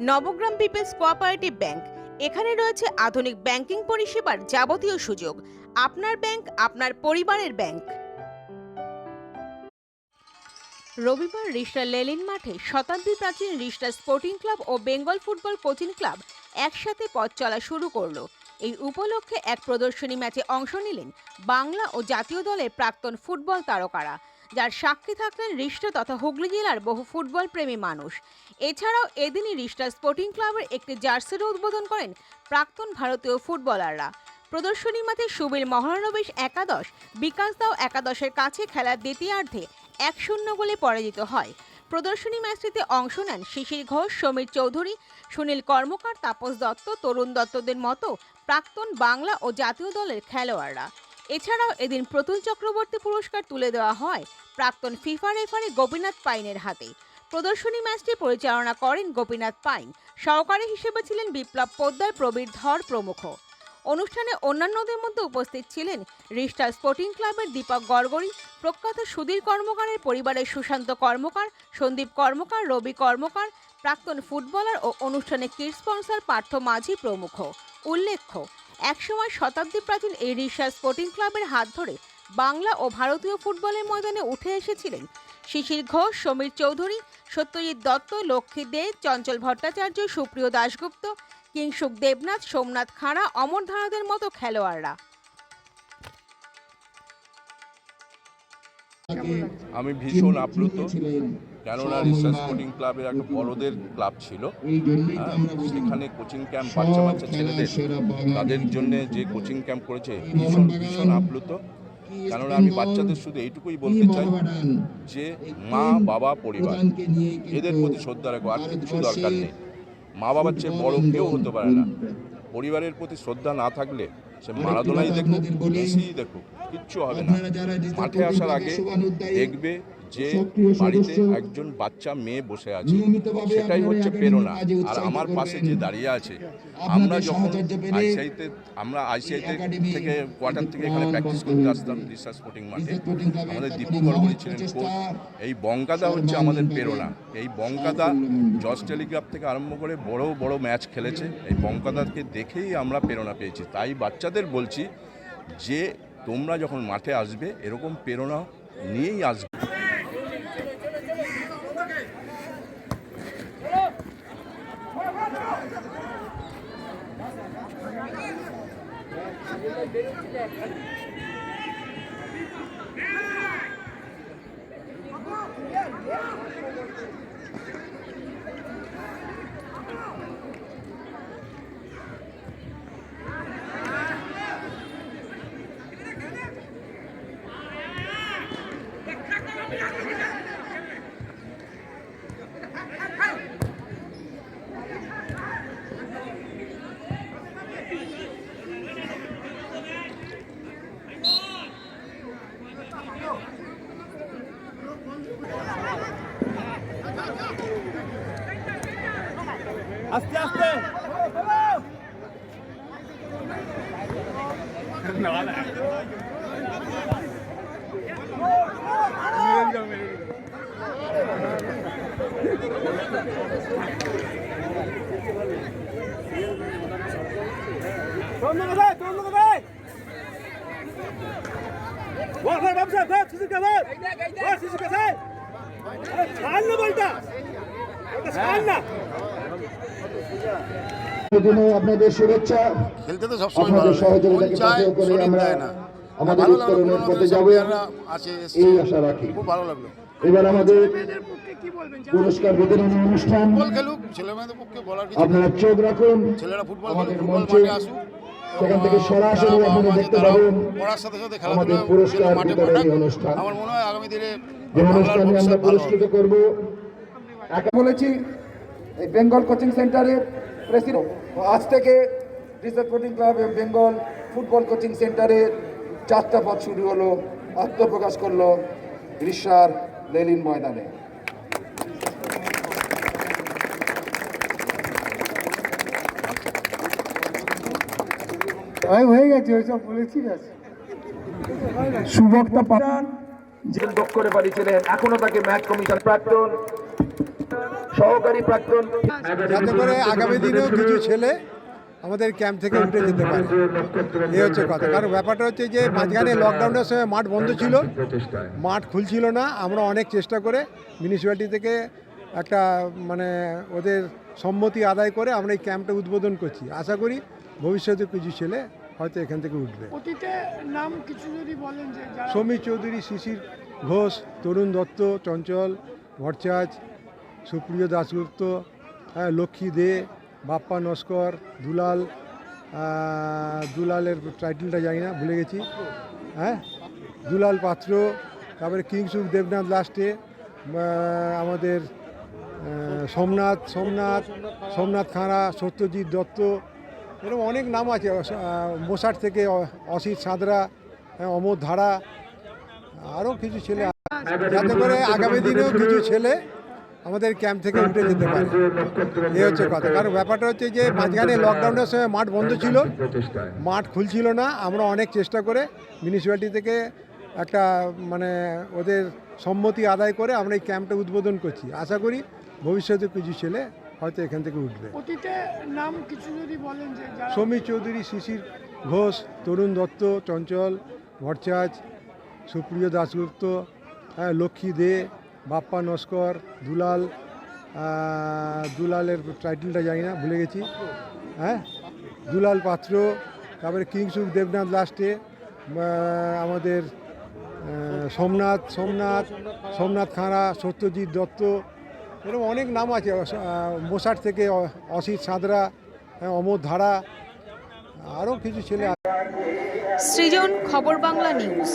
Nabagram people's cooperative bank. এখানে রয়েছে আধুনিক ব্যাংকিং পরিষেবার যাবতীয় সুযোগ। আপনার ব্যাংক, আপনার পরিবারের ব্যাংক। রবিবার রিস্টার লেলিন মাঠে শতাব্দী প্রাচীন রিস্টার স্পোর্টিং ক্লাব ও বেঙ্গল ফুটবল কোচিং ক্লাব একসাথে পথ চলা শুরু করল। এই উপলক্ষে এক প্রদর্শনী ম্যাচে অংশ নিলেন বাংলা ও জাতীয় দলের প্রাক্তন ফুটবল তারকারা। যার সাক্ষী থাকলেন রিষ্টা তথা হুগলি জেলার বহু ফুটবল প্রেমী মানুষ। এছাড়াও এদিনই রিষ্টা স্পোর্টিং ক্লাবের একটি জার্সিরও উদ্বোধন করেন প্রাক্তন ভারতীয় ফুটবলাররা। প্রদর্শনী মাঠে সুবীর মহানবেশ একাদশ, বিকাশ দাও একাদশের কাছে খেলার দ্বিতীয়ার্ধে এক শূন্য গোলে পরাজিত হয়। প্রদর্শনী ম্যাচটিতে অংশ নেন শিশির ঘোষ, সমীর চৌধুরী, সুনীল কর্মকার, তাপস দত্ত, তরুণ দত্তদের মতো প্রাক্তন বাংলা ও জাতীয় দলের খেলোয়াড়রা। এছাড়াও এদিন প্রতুল চক্রবর্তী পুরস্কার তুলে দেওয়া হয় প্রাক্তন ফিফা রেফারি গোপীনাথ পাইনের হাতে। প্রদর্শনী ম্যাচটি পরিচালনা করেন গোপীনাথ পাইন। সহকারী হিসেবে ছিলেন বিপ্লব পোদ্দার, প্রবীর ধর প্রমুখ। অনুষ্ঠানে অন্যান্যদের মধ্যে উপস্থিত ছিলেন রিস্টার স্পোর্টিং ক্লাবের দীপক গড়গড়ি, প্রখ্যাত সুধীর কর্মকারের পরিবারের সুশান্ত কর্মকার, সন্দীপ কর্মকার, রবি কর্মকার প্রাক্তন ফুটবলার ও অনুষ্ঠানে কিড স্পন্সর পার্থ মাঝি প্রমুখ। উল্লেখ্য একসময় শতাব্দী প্রাচীন এই রিস্টার স্পোর্টিং ক্লাবের হাত ধরে বাংলা ও ভারতীয় ফুটবলের ময়দানে উঠে এসেছিলেন শিশির ঘোষ সমীর চৌধুরী সত্যজিৎ দত্ত লক্ষ্মী দে চঞ্চল ভট্টাচার্য সুপ্রিয় দাশগুপ্ত কিংসুক দেবনাথ সোমনাথ খাঁড়া অমর ধারাদের মতো খেলোয়াড়রা। আমি ভীষণ আপ্লুত। কেননা রিসার্চ স্পোর্টিং ক্লাবের একটা বড়দের ক্লাব ছিল। সেখানে কোচিং ক্যাম্প বাচ্চা বাচ্চা ছেলেদের তাদের জন্য যে কোচিং ক্যাম্প করেছে ভীষণ ভীষণ আপ্লুত। কেননা আমি বাচ্চাদের শুধু এইটুকুই বলতে চাই যে মা বাবা পরিবার এদের প্রতি শ্রদ্ধা রাখো আর কিছু দরকার নেই। মা বাবার চেয়ে বড় কেউ হতে পারে না। পরিবারের প্রতি শ্রদ্ধা না থাকলে সে মারাদোনাই দেখুক মেসিই দেখুক কিচ্ছু হবে না। মাঠে আসার আগে দেখবে যে বাড়িতে একজন বাচ্চা মেয়ে বসে আছে সেটাই হচ্ছে প্রেরণা। আর আমার পাশে যে দাঁড়িয়ে আছে আমরা যখন আইসিআইতে আমরা আইসিআইতে থেকে কোয়ার্টার থেকে এখানে প্র্যাকটিস করতে আসতাম রিসার্চ স্পোর্টিং মাঠে। আমাদের দীপু গড়গড়ি ছিলেন কোচ এই বঙ্কাদা হচ্ছে আমাদের প্রেরণা। এই বঙ্কাদা জজ টেলিগ্রাফ থেকে আরম্ভ করে বড় বড় ম্যাচ খেলেছে। এই বঙ্কাদাকে দেখেই আমরা প্রেরণা পেয়েছি। তাই বাচ্চাদের বলছি যে তোমরা যখন মাঠে আসবে এরকম প্রেরণা নিয়েই আসবে। বেরোচ্ছিল আস্তে আস্তে। তোর লোক আছে তোর লোক আছে ওর ঘর ব্যবসা ঘর শিশু কে ঘর ঘর শিশু কে আরে বলটা ওটা ছাড় না প্রথমে আপনাদের শুভেচ্ছা। খেলতে তো সবসময় ভালো আপনাদের লাগে। সহযোগিতাকে চায় পাথেয় করে শরীর আমরা আমাদের উত্তরণের পথে যাব। প্লেয়াররা আছে এসছে। এই আশা রাখি। খুব ভালো লাগল। এবার আমাদের পুরস্কার বিতরণী অনুষ্ঠান। আপনারা চোখ রাখুন। আমাদের মঞ্চে সেখান থেকে সরাসরি আপনারা দেখতে পাবেন পড়ার সাথে সাথে আমাদের পুরস্কার বিতরণী অনুষ্ঠান। আমার মনে হয় আগামী দিনে যে অনুষ্ঠানে আমরা পুরস্কৃত করব। একা বলেছি এই বেঙ্গল কোচিং সেন্টারের প্রেসিডেন্ট আজ থেকে রিসার্চ স্পোর্টিং ক্লাব এবং বেঙ্গল ফুটবল কোচিং সেন্টারের চারটা পথ শুরু হলো আত্মপ্রকাশ করল গ্রীষ্মার লেলিন ময়দানে। হয়ে গেছে ওইসব বলে ঠিক আছে। সুবক্তা পাঠান। যে দক্ষ রেফারি ছিলেন এখনও তাকে ম্যাচ কমিশন প্রাক্তন। সহকারী প্রাক্তন যাতে করে আগামী দিনেও কিছু ছেলে আমাদের ক্যাম্প থেকে উঠে যেতে পারে। এই হচ্ছে কথা। কারণ ব্যাপারটা হচ্ছে যে মাঝখানে লকডাউনের সময় মাঠ বন্ধ ছিল। মাঠ খুলছিল না। আমরা অনেক চেষ্টা করে মিউনিসিপ্যালিটি থেকে একটা মানে ওদের সম্মতি আদায় করে আমরা এই ক্যাম্পটা উদ্বোধন করছি। আশা করি ভবিষ্যতে কিছু ছেলে হয়তো এখান থেকে উঠবে। নাম কিছু যদি বলেন যে চৌধুরী শিশির ঘোষ তরুণ দত্ত চঞ্চল ভট্টাচ সুপ্রিয় দাশগুপ্ত হ্যাঁ লক্ষ্মী দে বাপ্পা নস্কর দুলাল দুলালের টাইটেলটা জানি না ভুলে গেছি। হ্যাঁ দুলাল পাত্র তারপরে কিংসুক দেবনাথ লাস্টে আমাদের সোমনাথ সোমনাথ সোমনাথ খাঁড়া সত্যজিৎ দত্ত এরকম অনেক নাম আছে মোসাট থেকে অসিত সাঁতরা হ্যাঁ, অমর ধারা আরও কিছু ছেলে যাতে করে আগামী দিনেও কিছু ছেলে আমাদের ক্যাম্প থেকে উঠে যেতে পারে। এই হচ্ছে কথা। কারণ ব্যাপারটা হচ্ছে যে মাঝখানে লকডাউনের সময় মাঠ বন্ধ ছিল। মাঠ খুলছিল না। আমরা অনেক চেষ্টা করে মিউনিসিপ্যালিটি থেকে একটা মানে ওদের সম্মতি আদায় করে আমরা এই ক্যাম্পটা উদ্বোধন করছি। আশা করি ভবিষ্যতে কিছু ছেলে হয়তো এখান থেকে উঠবে। নাম কিছু যদি বলেন যে যারা সমীর চৌধুরী শিশির ঘোষ তরুণ দত্ত চঞ্চল ভট্টাচ সুপ্রিয় দাশগুপ্ত হ্যাঁ লক্ষ্মী দে বাপ্পা নস্কর দুলাল দুলালের টাইটেলটা জানি না ভুলে গেছি। হ্যাঁ? দুলাল পাত্র তারপরে কিংসুক দেবনাথ লাস্টে আমাদের সোমনাথ সোমনাথ সোমনাথ খাঁড়া সত্যজিৎ দত্ত এরকম অনেক নাম আছে মোসাট থেকে অসিত সাঁতরা হ্যাঁ, অমর ধারা আরও কিছু ছেলে। সৃজন খবর বাংলা নিউজ